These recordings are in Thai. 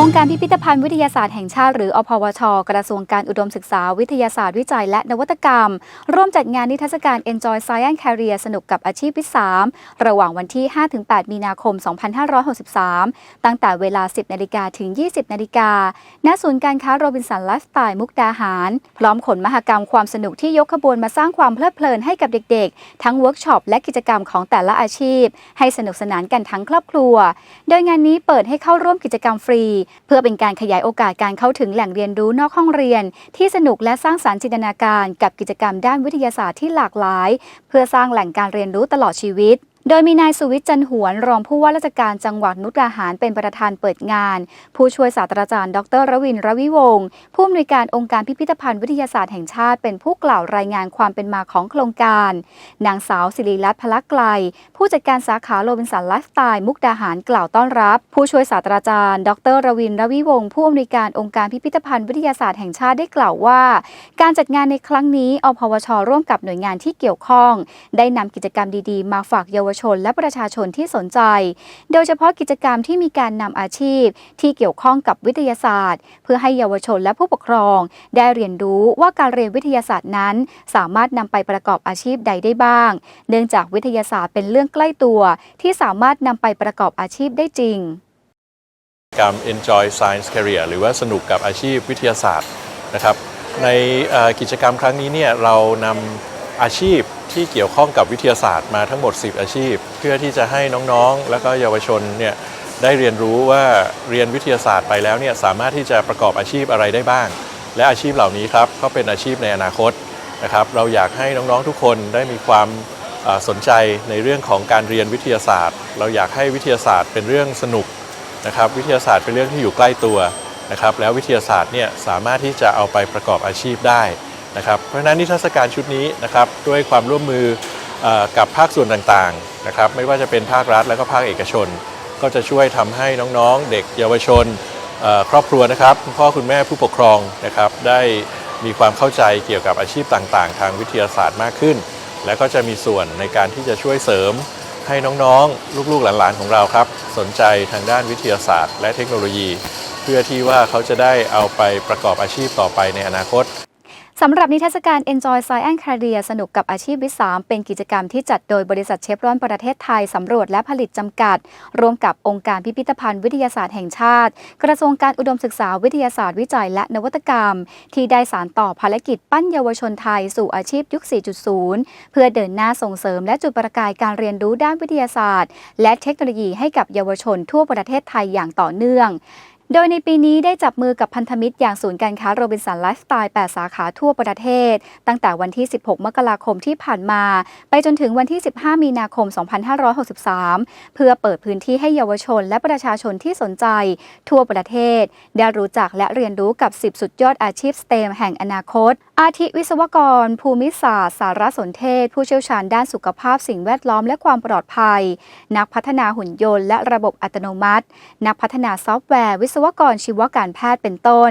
องค์การพิพิธภัณฑ์วิทยาศาสตร์แห่งชาติหรืออพวช กระทรวงการอุดมศึกษาวิทยาศาสตร์วิจัยและนวัตกรรม ร่วมจัดงานนิทรรศการ Enjoy Science Career สนุกกับอาชีพวิสามระหว่างวันที่ 5-8 มีนาคม 2563 ตั้งแต่เวลา 10 นาฬิกาถึง 20 นาฬิกาณศูนย์การค้าโรบินสันไลฟ์สไตล์มุกดาหาร พร้อมขนมหกรรมความสนุกที่ยกขบวนมาสร้างความเพลิดเพลินให้กับเด็กๆ ทั้งเวิร์กช็อปและกิจกรรมของแต่ละอาชีพ ให้สนุกสนานกันทั้งครอบครัว โดยงานนี้เปิดให้เข้าร่วมกิจกรรมฟรีเพื่อเป็นการขยายโอกาสการเข้าถึงแหล่งเรียนรู้นอกห้องเรียน ที่สนุกและสร้างสารรค์จินตนาการ กับกิจกรรมด้านวิทยาศาสตร์ที่หลากหลาย เพื่อสร้างแหล่งการเรียนรู้ตลอดชีวิต โดยมีนายสุวิทย์จันหวน รองผู้ว่าราชการจังหวัดมุกดาหารเป็นประธานเปิดงาน ผู้ช่วยศาสตราจารย์ ดรรวินรวิวงศ์ผู้อำนวยการองค์การพิพิธภัณฑ์วิทยาศาสตร์แห่งชาติ เป็นผู้กล่าวรายงานความเป็นมาของโครงการ นางสาวศิริรัตน์พลักไกล ผู้จัดการสาขาโรบินสันไลฟ์สไตล์มุกดาหารกล่าวต้อนรับ ผู้ช่วยศาสตราจารย์ ดรรวินรวิวงศ์ผู้อำนวยการองค์การพิพิธภัณฑ์วิทยาศาสตร์แห่งชาติได้กล่าวว่า การจัดงานในครั้งนี้อพวช ร่วมกับหน่วยงานที่เกี่ยวข้อง ได้นำกิจกรรมดีๆ มาฝากเยาวชนและประชาชนที่สนใจ โดยเฉพาะกิจกรรมที่มีการนำอาชีพ ที่เกี่ยวข้องกับวิทยาศาสตร์ เพื่อให้เยาวชนและผู้ปกครอง ได้เรียนรู้ว่าการเรียนวิทยาศาสตร์นั้น สามารถนำไปประกอบอาชีพใดได้บ้าง เนื่องจากวิทยาศาสตร์เป็นเรื่องใกล้ตัว ที่สามารถนำไปประกอบอาชีพได้จริงกรรม Enjoy Science Career หรือว่าสนุกกับอาชีพวิทยาศาสตร์นะครับในกิจกรรมครั้งนี้เนี่ยเรานำอาชีพ ที่เกี่ยวข้องกับวิทยาศาสตร์มาทั้งหมด 10 อาชีพ เพื่อที่จะให้น้องๆ แล้วก็เยาวชนเนี่ยได้เรียนรู้ว่าเรียนวิทยาศาสตร์ไปแล้วเนี่ยสามารถที่จะประกอบอาชีพอะไรได้บ้าง และอาชีพเหล่านี้ครับก็เป็นอาชีพในอนาคตนะครับเราอยากให้น้องๆทุกคนได้มีความสนใจในเรื่องของการเรียนวิทยาศาสตร์ เราอยากให้วิทยาศาสตร์เป็นเรื่องสนุกนะครับวิทยาศาสตร์เป็นเรื่องที่อยู่ใกล้ตัวนะครับแล้ววิทยาศาสตร์เนี่ยสามารถที่จะเอาไปประกอบอาชีพได้ นะครับเพราะฉะนั้นนิทรรศการชุดนี้นะครับด้วยความร่วมมืออกับภาคส่วนต่างๆนะครับไม่ว่าจะเป็นภาครัฐและก็ภาคเอกชน ก็จะช่วยทำให้น้องๆ เด็กเยาวชนครอบครัวนะครับคุณพ่อคุณแม่ผู้ปกครองนะครับได้มีความเข้าใจเกี่ยวกับอาชีพต่างๆ ทางวิทยาศาสตร์มากขึ้น และก็จะมีส่วนในการที่จะช่วยเสริมให้น้องๆ ลูกๆ หลานๆ ของเราครับ สนใจทางด้านวิทยาศาสตร์ และเทคโนโลยี เพื่อที่ว่าเขาจะได้เอาไปประกอบอาชีพต่อไปในอนาคต สำหรับนิทรรศการ Enjoy Science Career สนุกกับอาชีพวิสามเป็นกิจกรรมที่จัดโดยบริษัทเชฟรอนประเทศไทย สำรวจและผลิตจำกัด ร่วมกับองค์การพิพิธภัณฑ์วิทยาศาสตร์แห่งชาติ กระทรวงการอุดมศึกษาวิทยาศาสตร์วิจัยและนวัตกรรม ที่ได้สารต่อภารกิจปั้นเยาวชนไทยสู่อาชีพยุค 4.0 เพื่อเดินหน้าส่งเสริมและจุดประกายการเรียนรู้ด้านวิทยาศาสตร์ และเทคโนโลยีให้กับเยาวชนทั่วประเทศไทยอย่างต่อเนื่อง โดยในปีนี้ได้จับมือกับพันธมิตรอย่างศูนย์การค้าโรบินสันไลฟ์สไตล์ 8 สาขาทั่วประเทศ ตั้งแต่วันที่ 16 มกราคมที่ผ่านมา ไปจนถึงวันที่ 15 มีนาคม 2563 เพื่อเปิดพื้นที่ให้เยาวชนและประชาชนที่สนใจ ทั่วประเทศ ได้รู้จักและเรียนรู้กับ 10 สุดยอดอาชีพสเตมแห่งอนาคต อาทิวิศวกร ภูมิศาสตร์สารสนเทศ ผู้เชี่ยวชาญด้านสุขภาพสิ่งแวดล้อมและความปลอดภัย นักพัฒนาหุ่นยนต์และระบบอัตโนมัติ นักพัฒนาซอฟต์แวร์วิศวกรชีวการแพทย์เป็นต้น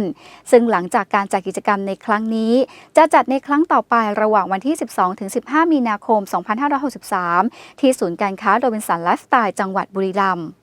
ซึ่งหลังจากการจัดกิจกรรมในครั้งนี้ จะจัดในครั้งต่อไประหว่างวันที่ 12-15 มีนาคม 2563 ที่ศูนย์การค้าโรบินสันไลฟ์สไตล์จังหวัดบุรีรัมย์